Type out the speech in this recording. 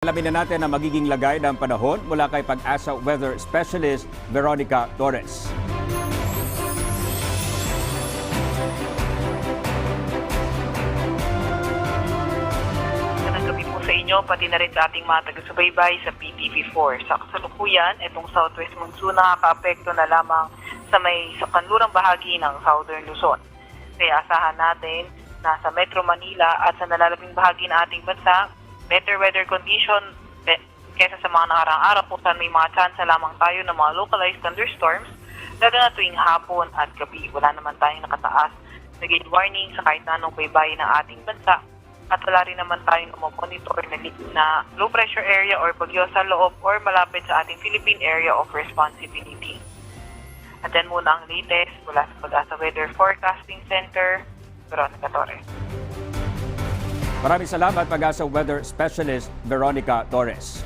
Alamin na natin ang magiging lagay ng panahon mula kay Pag-asa Weather Specialist Veronica Torres. Inyo, pati na rin sa ating mga taga-subaybay sa PTV4. Sa kasalukuyan, itong southwest monsoon nakaka-apekto na lamang sa may sa kanlurang bahagi ng southern Luzon. Kaya asahan natin na sa Metro Manila at sa nalalabing bahagi ng ating bansa, better weather condition be- kesa sa mga nakaraang araw kung saan may mga chance lamang tayo ng mga localized thunderstorms lalo na tuwing hapon at gabi. Wala naman tayong nakataas na gale warning sa kahit anong baybayin ng ating bansa at wala rin naman tayong monitor na, na low pressure area or bagyo sa loob or malapit sa ating Philippine Area of Responsibility. At yan muna ang latest mula sa Pag-asa Weather Forecasting Center, Veronica Torres. Maraming salamat Pag-asa Weather Specialist Veronica Torres.